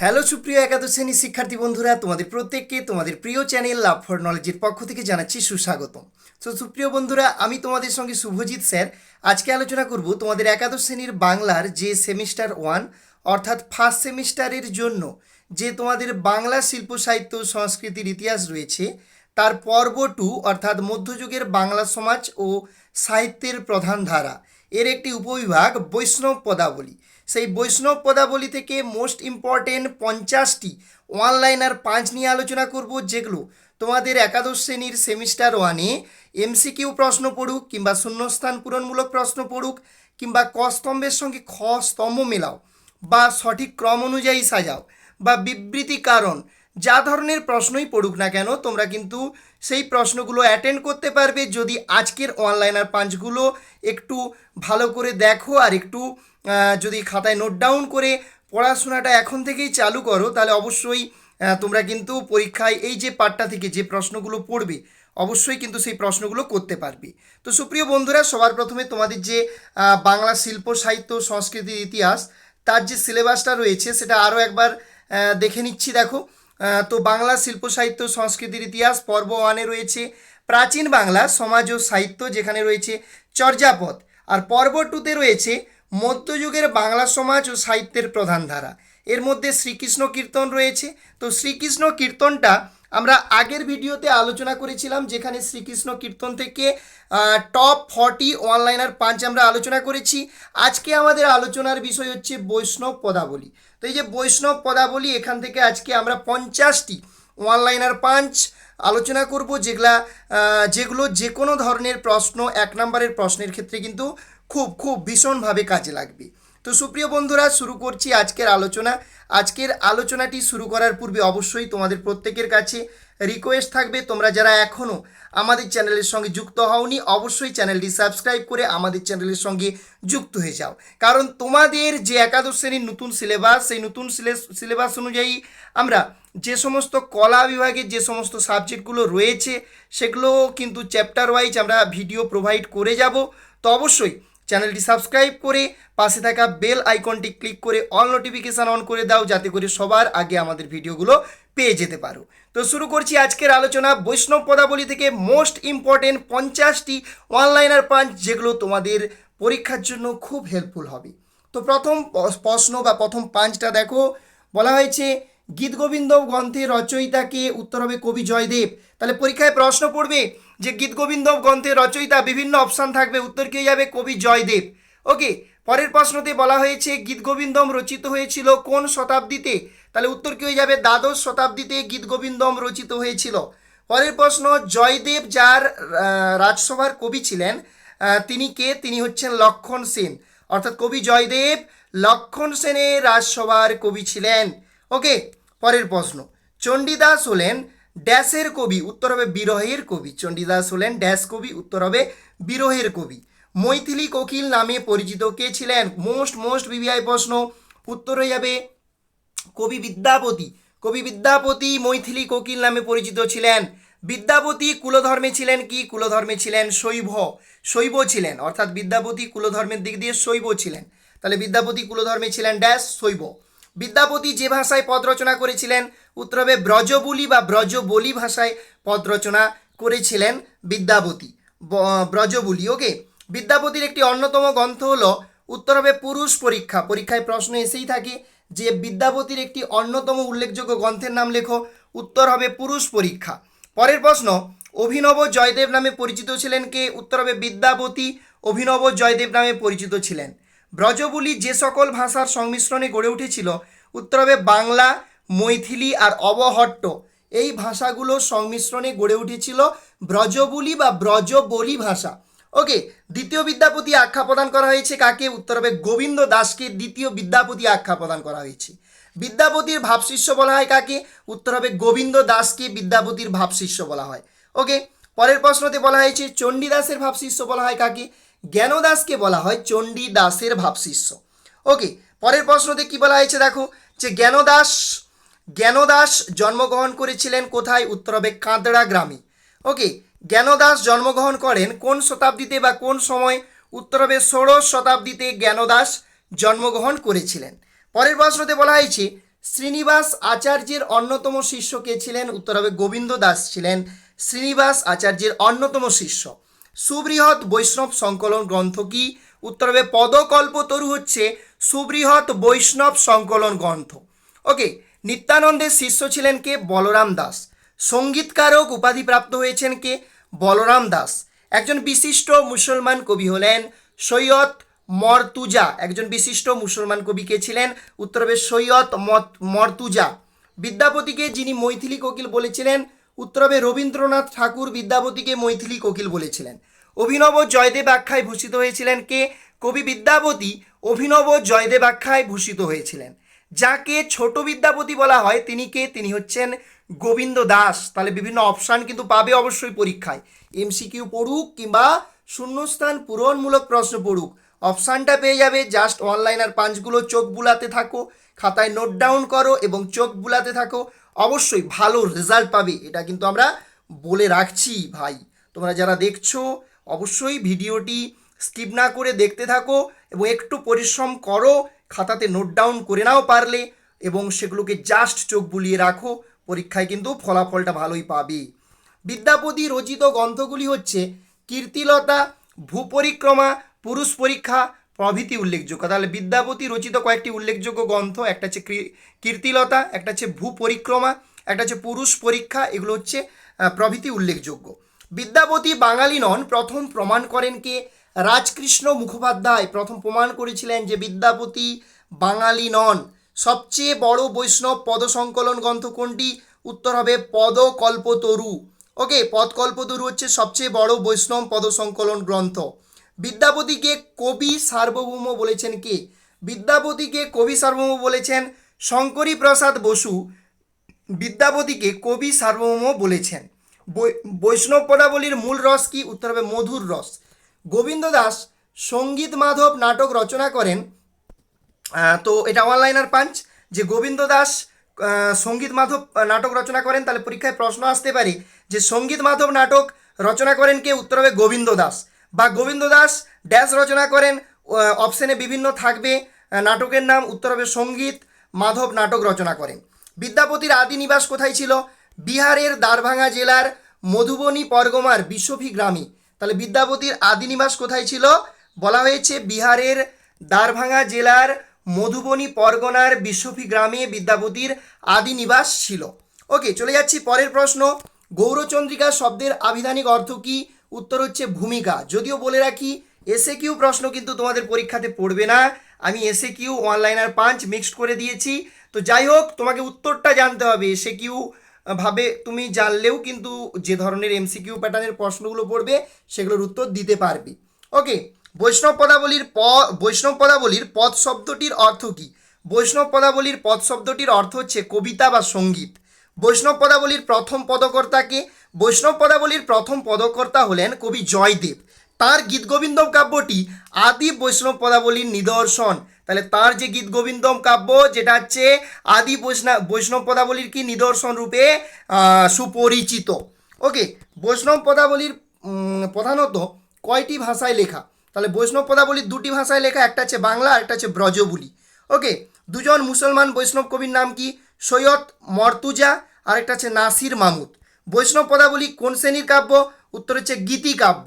Hello সুপ্রিয় একাদশ শ্রেণির শিক্ষার্থী বন্ধুরা, তোমাদের প্রত্যেককে তোমাদের প্রিয় চ্যানেল লাভ ফর নলেজের পক্ষ থেকে জানাচ্ছি সুস্বাগতম। তো সুপ্রিয় বন্ধুরা, আমি তোমাদের সঙ্গে শুভজিৎ স্যার। আজকে আলোচনা করব তোমাদের একাদশ শ্রেণির বাংলার যে সেমিস্টার ওয়ান, অর্থাৎ ফার্স্ট সেমিস্টারের জন্য যে তোমাদের বাংলা শিল্প, সাহিত্য, সংস্কৃতির ইতিহাস রয়েছে, তার পর্ব টু অর্থাৎ মধ্যযুগের বাংলা সমাজ ও সাহিত্যের প্রধান ধারা। এর একটি উপবিভাগ বৈষ্ণব পদাবলী। সেই বৈষ্ণব পদাবলী থেকে মোস্ট ইম্পর্টেন্ট পঞ্চাশটি অনলাইনার পাঁচ নিয়ে আলোচনা করব যেগুলো তোমাদের একাদশ শ্রেণির সেমিস্টার ওয়ানে এমসিকিউ প্রশ্ন পড়ুক কিংবা শূন্যস্থান পূরণমূলক প্রশ্ন পড়ুক কিংবা ক স্তম্ভের সঙ্গে খ স্তম্ভ মেলাও বা সঠিক ক্রম অনুযায়ী সাজাও বা বিবৃতি কারণ যা ধরনের প্রশ্নই পড়ুক না কেন তোমরা কিন্তু সেই প্রশ্নগুলো অ্যাটেন্ড করতে পারবে যদি আজকের অনলাইনার পাঁচগুলো একটু ভালো করে দেখো আর একটু যদি খাতায় নোট ডাউন করে পড়াশোনাটা এখন থেকেই চালু করো, তাহলে অবশ্যই তোমরা কিন্তু পরীক্ষায় এই যে পার্টটা থেকে যে প্রশ্নগুলো পড়বে, অবশ্যই কিন্তু সেই প্রশ্নগুলো করতে পারবে। তো সুপ্রিয় বন্ধুরা, সবার প্রথমে তোমাদের যে বাংলা শিল্প, সাহিত্য সংস্কৃতির ইতিহাস, তার যে সিলেবাসটা রয়েছে, সেটা আরও একবার দেখে নিচ্ছি দেখো। তো বাংলা শিল্প, সাহিত্য, সংস্কৃতির ইতিহাস পর্ব ওয়ানে রয়েছে। প্রাচীন বাংলা সমাজ ও সাহিত্য যেখানে রয়েছে চর্যাপদ। আর পর্ব টুতে রয়েছে মধ্যযুগের বাংলা সমাজ ও সাহিত্যের প্রধান ধারা। এর মধ্যে শ্রীকৃষ্ণ কীর্তন রয়েছে। তো শ্রীকৃষ্ণ কীর্তনটা আমরা আগের ভিডিওতে আলোচনা করেছিলাম, যেখানে শ্রীকৃষ্ণ কীর্তন থেকে টপ ফর্টি অনলাইনার পাঁচ আমরা আলোচনা করেছি। আজকে আমাদের আলোচনার বিষয় হচ্ছে বৈষ্ণব পদাবলী। তো এই যে বৈষ্ণব পদাবলী, এখান থেকে আজকে আমরা পঞ্চাশটি অনলাইনার পাঁচ আলোচনা করব যেগুলা যেগুলো যে কোনো ধরনের প্রশ্ন, এক নম্বরের প্রশ্নের ক্ষেত্রে কিন্তু খুব খুব ভীষণভাবে কাজে লাগবে। তো সুপ্রিয় বন্ধুরা, শুরু করছি আজকের আলোচনা। আজকের আলোচনাটি শুরু করার পূর্বে অবশ্যই তোমাদের প্রত্যেকের কাছে রিকোয়েস্ট থাকবে, তোমরা যারা এখনও আমাদের চ্যানেলের সঙ্গে যুক্ত হওনি, অবশ্যই চ্যানেলটি সাবস্ক্রাইব করে আমাদের চ্যানেলের সঙ্গে যুক্ত হয়ে যাও। কারণ তোমাদের যে একাদশ শ্রেণির নতুন সিলেবাস সেই নতুন সিলেবাস অনুযায়ী আমরা যে সমস্ত কলা বিভাগের যে সমস্ত সাবজেক্টগুলো রয়েছে, সেগুলো কিন্তু চ্যাপ্টার ওয়াইজ আমরা ভিডিও প্রোভাইড করে যাব। তো অবশ্যই চ্যানেলটি সাবস্ক্রাইব করে পাশে থাকা বেল আইকনটি ক্লিক করে অল নোটিফিকেশান অন করে দাও, যাতে করে সবার আগে আমাদের ভিডিওগুলো পেয়ে যেতে পারো। তো শুরু করছি আজকের আলোচনা বৈষ্ণব পদাবলী থেকে মোস্ট ইম্পর্টেন্ট পঞ্চাশটি অনলাইনার পাঞ্চ যেগুলো তোমাদের পরীক্ষার জন্য খুব হেল্পফুল হবে। তো প্রথম প্রশ্ন বা প্রথম পাঁচটা দেখো। বলা হয়েছে গীতগোবিন্দ গ্রন্থের রচয়িতাকে উত্তর হবে কবি জয়দেব। তাহলে পরীক্ষায় প্রশ্ন পড়বে যে গীতগোবিন্দ গ্রন্থের রচয়িতা বিভিন্ন অপশান থাকবে, উত্তর কে যাবে? কবি জয়দেব। ওকে পরের প্রশ্নতে বলা হয়েছে গীতগোবিন্দম রচিত হয়েছিল কোন শতাব্দীতে? তাহলে উত্তর কি হয়ে যাবে? দ্বাদশ শতাব্দীতে গীতগোবিন্দম রচিত হয়েছিল। পরের প্রশ্ন, জয়দেব যার রাজসভার কবি ছিলেন তিনি কে? তিনি হচ্ছেন লক্ষণ সেন। অর্থাৎ কবি জয়দেব লক্ষণ সেনের রাজসভার কবি ছিলেন। ওকে, পরের প্রশ্ন। চণ্ডীদাস হলেন ড্যাশের কবি, উত্তর হবে বিরহের কবি। চণ্ডীদাস হলেন ড্যাশ কবি, উত্তর হবে বিরহের কবি। মৈথিলি কোকিল নামে পরিচিত কে ছিলেন? মোস্ট মোস্ট বিবিআই প্রশ্ন। উত্তর হয়ে যাবে কবি বিদ্যাপতি। কবি বিদ্যাপতি মৈথিলি কোকিল নামে পরিচিত ছিলেন। বিদ্যাপতি কুলধর্মে ছিলেন কি? কুলধর্মে ছিলেন শৈব। শৈব ছিলেন, অর্থাৎ বিদ্যাপতি কুলধর্মের দিক দিয়ে শৈব ছিলেন। তাহলে বিদ্যাপতি কুলধর্মে ছিলেন ড্যাশ শৈব। বিদ্যাপতি যে ভাষায় পদ রচনা করেছিলেন, উত্তর হবে ব্রজবুলি বা ব্রজবলি ভাষায় পদ রচনা করেছিলেন বিদ্যাপতি। ব্রজবুলি ওকে বিদ্যাপতির একটি অন্যতম গ্রন্থ হলো উত্তর হবে পুরুষ পরীক্ষা। পরীক্ষায় প্রশ্ন এসেই থাকে যে বিদ্যাপতির একটি অন্যতম উল্লেখযোগ্য গ্রন্থের নাম লেখো উত্তর হবে পুরুষ পরীক্ষা। পরের প্রশ্ন, অভিনব জয়দেব নামে পরিচিত ছিলেন কে? উত্তর হবে বিদ্যাপতি অভিনব জয়দেব নামে পরিচিত ছিলেন। ব্রজবুলি যে সকল ভাষার সংমিশ্রণে গড়ে উঠেছিল উত্তর হবে বাংলা, মৈথিলি আর অবহট্ট, এই ভাষাগুলোর সংমিশ্রণে গড়ে উঠেছিল ব্রজবুলি বা ব্রজবলি ভাষা। ওকে, দ্বিতীয় বিদ্যাপতি আখ্যা প্রদান করা হয়েছে কাকে? উত্তর হবে গোবিন্দ দাসকে দ্বিতীয় বিদ্যাপতি আখ্যা প্রদান করা হয়েছে। বিদ্যাপতির ভাবশিষ্য বলা হয় কাকে? উত্তর হবে গোবিন্দ দাসকে বিদ্যাপতির ভাবশিষ্য বলা হয়। ওকে, পরের প্রশ্নতে বলা হয়েছে চণ্ডীদাসের ভাবশিষ্য বলা হয় কাকে? জ্ঞানদাসকে বলা হয় চণ্ডীদাসের ভাবশিষ্য। ওকে, পরের প্রশ্নতে কি বলা হয়েছে দেখো? যে জ্ঞানদাস জ্ঞানদাস জন্মগ্রহণ করেছিলেন কোথায়? উত্তর হবে কাঁদড়া গ্রামে। ওকে জ্ঞানদাস জন্মগ্রহণ করেন কোন শতাব্দীতে বা কোন সময়? উত্তর হবে ষোড়শ শতাব্দীতে জ্ঞানদাস জন্মগ্রহণ করেছিলেন। পরের প্রশ্নতে বলা হয়েছে, শ্রীনিবাস আচার্যের অন্যতম শিষ্য কে ছিলেন? উত্তর হবে গোবিন্দ দাস ছিলেন শ্রীনিবাস আচার্যের অন্যতম শিষ্য। সুবৃহৎ বৈষ্ণব সংকলন গ্রন্থ কি? উত্তর হবে পদকল্পতরু হচ্ছে সুবৃহৎ বৈষ্ণব সংকলন গ্রন্থ। ওকে, নিত্যানন্দের শিষ্য ছিলেন কে? বলরাম দাস। সঙ্গীতকারক উপাধি প্রাপ্ত হয়েছেন কে? বলরাম দাস। একজন বিশিষ্ট মুসলমান কবি হলেন সৈয়দ মর্তুজা। একজন বিশিষ্ট মুসলমান কবি কে ছিলেন? উত্তর হবে সৈয়দ মর্তুজা। বিদ্যাপতিকে যিনি মৈথিলী কোকিল বলেছিলেন, উত্তর হবে রবীন্দ্রনাথ ঠাকুর বিদ্যাপতিকে মৈথিলী কোকিল বলেছিলেন। অভিনব জয়দেব আখ্যায় ভূষিত হয়েছিলেন কে? কবি বিদ্যাপতি অভিনব জয়দেব আখ্যায় ভূষিত হয়েছিলেন। যাকে ছোট বিদ্যাপতি বলা হয়, তিনি কে? তিনি হচ্ছেন গোবিন্দ দাস। তাহলে বিভিন্ন অপশান কিন্তু পাবে অবশ্যই পরীক্ষায়। এমসিকিউ পড়ুক কিংবা শূন্যস্থান পূরণমূলক প্রশ্ন পড়ুক। অপশানটা পেয়ে যাবে জাস্ট অনলাইন আর পাঁচগুলো চোখ বুলাতে থাকো, খাতায় নোট ডাউন করো এবং চোখ বুলাতে থাকো। অবশ্যই ভালো রেজাল্ট পাবে, এটা কিন্তু আমরা বলে রাখছি ভাই। তোমরা যারা দেখছ, অবশ্যই ভিডিওটি স্কিপ না করে দেখতে থাকো এবং একটু পরিশ্রম করো। খাতাতে নোট ডাউন করে নাও পারলে এবং সেগুলোকে জাস্ট চোখ বুলিয়ে রাখো, পরীক্ষায় কিন্তু ফলাফলটা ভালোই পাবে। বিদ্যাপতি রচিত গ্রন্থগুলি হচ্ছে কীর্তিলতা, ভূপরিক্রমা, পুরুষ পরীক্ষা, প্রভৃতি উল্লেখযোগ্য। তাহলে বিদ্যাপতি রচিত কয়েকটি উল্লেখযোগ্য গ্রন্থ, একটা হচ্ছে কীর্তিলতা, একটা হচ্ছে ভূপরিক্রমা, একটা হচ্ছে পুরুষ পরীক্ষা, এগুলো হচ্ছে প্রভৃতি উল্লেখযোগ্য। বিদ্যাপতি বাঙালি নন, প্রথম প্রমাণ করেন কে? রাজকৃষ্ণ মুখোপাধ্যায় প্রথম প্রমাণ করেছিলেন যে বিদ্যাপতি বাঙালি নন। সবচেয়ে বড় বৈষ্ণব পদসংকলন গ্রন্থ কোনটি? উত্তর হবে পদকল্পতরু। ওকে পদকল্পতরু হচ্ছে সবচেয়ে বড় বৈষ্ণব পদসংকলন গ্রন্থ। বিদ্যাপতিকে কবি সার্বভৌম বলেছেন কে? বিদ্যাপতিকে কবি সার্বভৌম বলেছেন শঙ্করী প্রসাদ বসু। বিদ্যাপতিকে কবি সার্বভৌম বলেছেন। বৈষ্ণব পদাবলীর মূল রস কি? উত্তর হবে মধুর রস। গোবিন্দ দাস, সংগীত মাধব নাটক রচনা করেন। তো এটা অনলাইনার পাঞ্চ যে গোবিন্দ দাস সংগীত মাধব নাটক রচনা করেন, তাহলে পরীক্ষায় প্রশ্ন আসতে পারে যে সংগীত মাধব নাটক রচনা করেন কে? উত্তর হবে গোবিন্দ দাস। বা গোবিন্দ দাস ড্যাশ রচনা করেন অপশানে বিভিন্ন থাকবে নাটকের নাম, উত্তর হবে সংগীত মাধব নাটক রচনা করেন। বিদ্যাপতির আদি নিবাস কোথায় ছিল? বিহারের দ্বারভাঙা জেলার মধুবনী পরগমার বিশ্বভি গ্রামে। তাহলে বিদ্যাপতির আদি নিবাস কোথায় ছিল? বলা হয়েছে বিহারের দ্বারভাঙা জেলার মধুবনী পরগনার বিশ্বভি গ্রামে বিদ্যাপতির আদি নিবাস ছিল। ওকে চলে যাচ্ছি পরের প্রশ্ন। গৌরচন্দ্রিকা শব্দের আবিধানিক অর্থ কি? উত্তর হচ্ছে ভূমিকা। যদিও বলে রাখি এসে কিউ প্রশ্ন কিন্তু তোমাদের পরীক্ষাতে পড়বে না। আমি এসে কিউ অনলাইনার পাঁচ মিক্সড করে দিয়েছি। তো যাই হোক, তোমাকে উত্তরটা জানতে হবে এসে কিউ ভাবে তুমি জানলেও কিন্তু যে ধরনের এমসিকিউ প্যাটার্নের প্রশ্নগুলো পড়বে, সেগুলোর উত্তর দিতে পারবে। ওকে বৈষ্ণব পদাবলীর প, বৈষ্ণব পদাবলীর পদ শব্দটির অর্থ কী? বৈষ্ণব পদাবলীর পদ শব্দটির অর্থ হচ্ছে কবিতা বা সংগীত। বৈষ্ণব পদাবলীর প্রথম পদকর্তাকে বৈষ্ণব পদাবলীর প্রথম পদকর্তা হলেন কবি জয়দেব। তার গীতগোবিন্দম কাব্যটি আদি বৈষ্ণব পদাবলীর নিদর্শন। তাহলে তার যে গীত গোবিন্দম কাব্য, যেটা হচ্ছে আদি বৈষ্ণব বৈষ্ণব পদাবলীর কি নিদর্শন রূপে সুপরিচিত। ওকে, বৈষ্ণব পদাবলীর প্রধানত কয়টি ভাষায় লেখা? তাহলে বৈষ্ণব পদাবলীর দুটি ভাষায় লেখা, একটা হচ্ছে বাংলা একটা হচ্ছে ব্রজবুলি। ওকে, দুজন মুসলমান বৈষ্ণব কবির নাম কি? সৈয়দ মর্তুজা আর একটা হচ্ছে নাসির মামুদ। বৈষ্ণব পদাবলী কোন শ্রেণির কাব্য? উত্তর হচ্ছে গীতি কাব্য।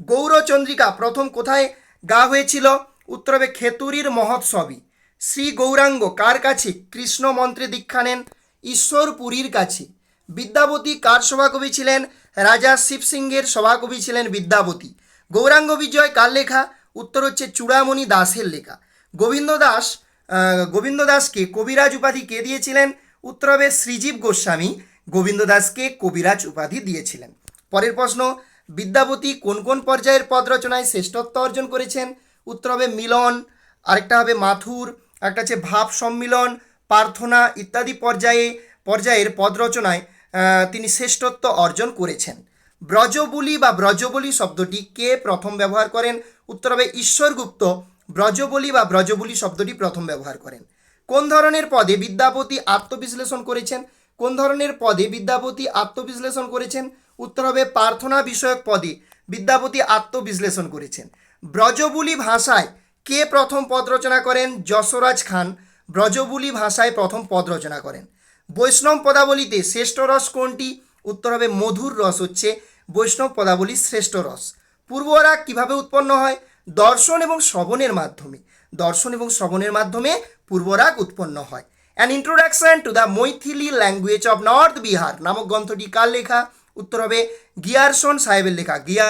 গৌরচন্দ্রিকা প্রথম কোথায় গা হয়েছিল? উত্তর হবে খেতুরির মহোৎসবী শ্রী গৌরাঙ্গ কার কাছে? কৃষ্ণ মন্ত্রে দীক্ষা নেন ঈশ্বরপুরীর কাছে। বিদ্যাপতি কার সভাকবি ছিলেন? রাজা শিবসিংহের সভাকবি ছিলেন বিদ্যাপতি গৌরাঙ্গ বিজয় কার লেখা? উত্তর হচ্ছে চূড়ামণি দাসের লেখা। গোবিন্দ দাস গোবিন্দ দাসকে কবিরাজ উপাধি কে দিয়েছিলেন? উত্তর হবে শ্রীজীব গোস্বামী গোবিন্দ দাসকে কবিরাজ উপাধি দিয়েছিলেন। পরের প্রশ্ন বিদ্যাপতি কোন কোন পর্যায়ের পদ রচনায় শ্রেষ্ঠত্ব অর্জন করেছেন? উত্তর হবে মিলন, আরেকটা হবে মাথুর একটা হচ্ছে ভাব সম্মিলন, প্রার্থনা ইত্যাদি পর্যায়ে, পর্যায়ের পদ রচনায় তিনি শ্রেষ্ঠত্ব অর্জন করেছেন। ব্রজবলি বা ব্রজবলি শব্দটি কে প্রথম ব্যবহার করেন? উত্তর হবে ঈশ্বরগুপ্ত, ব্রজবলি বা ব্রজবলি শব্দটি প্রথম ব্যবহার করেন। কোন ধরনের পদে বিদ্যাপতি আত্মবিশ্লেষণ করেছেন? কোন ধরনের পদে বিদ্যাপতি আত্মবিশ্লেষণ করেছেন? উত্তর হবে প্রার্থনা বিষয়ক পদে বিদ্যাপতি আত্মবিশ্লেষণ করেছেন। ব্রজবুলি ভাষায় কে প্রথম পদ রচনা করেন? যশোরাজ খান। ব্রজবুলি ভাষায় প্রথম পদ রচনা করেন। বৈষ্ণব পদাবলিতে শ্রেষ্ঠ রস কোনটি? উত্তর হবে মধুর রস হচ্ছে বৈষ্ণব পদাবলীর শ্রেষ্ঠ রস। পূর্বরাগ কীভাবে উৎপন্ন হয়? দর্শন এবং শ্রবণের মাধ্যমে। দর্শন এবং শ্রবণের মাধ্যমে পূর্বরাগ উৎপন্ন হয়। An introduction to the Maithili language of north Bihar নামক গ্রন্থটি কার লেখা উত্তর হবে গিয়ারসন সাহেবের লেখা গিয়া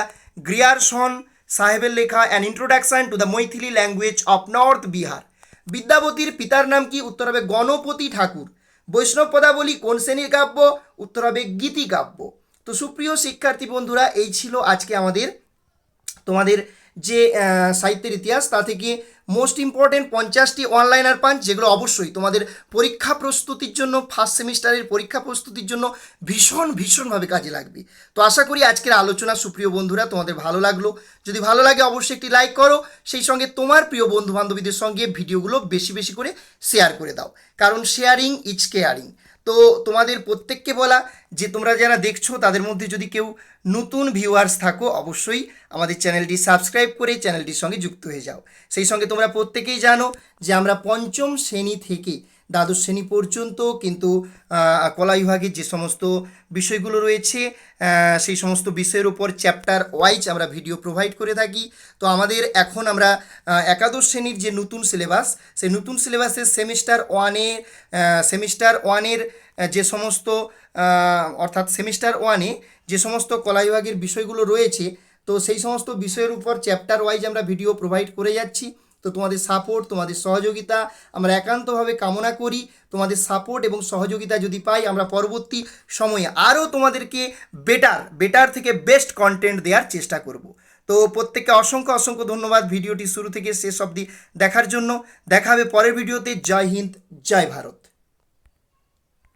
গ্রিয়ারসন সাহেবের লেখা an introduction to the Maithili language of north Bihar বিদ্যাপতির পিতার নাম কি উত্তর হবে গণপতি ঠাকুর বৈষ্ণব পদাবলী কোন শ্রেণির কাব্য উত্তর হবে গীতি কাব্য তো সুপ্রিয় শিক্ষার্থী বন্ধুরা, এই ছিল আজকে আমাদের, তোমাদের যে সাহিত্যের ইতিহাস, তা থেকে মোস্ট ইম্পর্টেন্ট পঞ্চাশটি অনলাইন আর পাঞ্চ যেগুলো অবশ্যই তোমাদের পরীক্ষা প্রস্তুতির জন্য ফার্স্ট সেমিস্টারের পরীক্ষা প্রস্তুতির জন্য ভীষণ, ভীষণভাবে কাজে লাগবে। তো আশা করি আজকের আলোচনা, সুপ্রিয় বন্ধুরা, তোমাদের ভালো লাগল। যদি ভালো লাগে, অবশ্যই একটি লাইক করো। সেই সঙ্গে তোমার প্রিয় বন্ধু বান্ধবীদের সঙ্গে ভিডিওগুলো বেশি বেশি করে শেয়ার করে দাও। কারণ শেয়ারিং ইজ কেয়ারিং তো তোমাদের প্রত্যেককে বলা যে তোমরা যারা দেখছ, তাদের মধ্যে যদি কেউ নতুন ভিউয়ার্স থাকো, অবশ্যই আমাদের চ্যানেলটি সাবস্ক্রাইব করে চ্যানেলটির সঙ্গে যুক্ত হয়ে যাও। সেই সঙ্গে তোমরা প্রত্যেকেই জানো যে আমরা পঞ্চম শ্রেণি থেকে দ্বাদশ শ্রেণি পর্যন্ত কিন্তু কলা বিভাগের যে সমস্ত বিষয়গুলো রয়েছে সেই সমস্ত বিষয়ের উপর চ্যাপ্টার ওয়াইজ আমরা ভিডিও প্রোভাইড করে থাকি। তো আমাদের এখন আমরা একাদশ শ্রেণির যে নতুন সিলেবাস সেই নতুন সিলেবাসের সেমিস্টার ওয়ানে সেমিস্টার ওয়ানের যে সমস্ত অর্থাৎ সেমিস্টার ওয়ানে যে সমস্ত কলা বিভাগের বিষয়গুলো রয়েছে, তো সেই সমস্ত বিষয়ের উপর চ্যাপ্টার ওয়াইজ আমরা ভিডিও প্রোভাইড করে যাচ্ছি। তো তোমাদের সাপোর্ট তোমাদের সহযোগিতা আমরা একান্তভাবে কামনা করি। তোমাদের সাপোর্ট এবং সহযোগিতা যদি পাই, আমরা পরবর্তী সময়ে আরও তোমাদেরকে বেটার বেটার থেকে বেস্ট কন্টেন্ট দেওয়ার চেষ্টা করব। তো প্রত্যেককে অসংখ্য অসংখ্য ধন্যবাদ ভিডিওটি শুরু থেকে শেষ অবধি দেখার জন্য। দেখাবে পরের ভিডিওতে। জয় হিন্দ, জয় ভারত।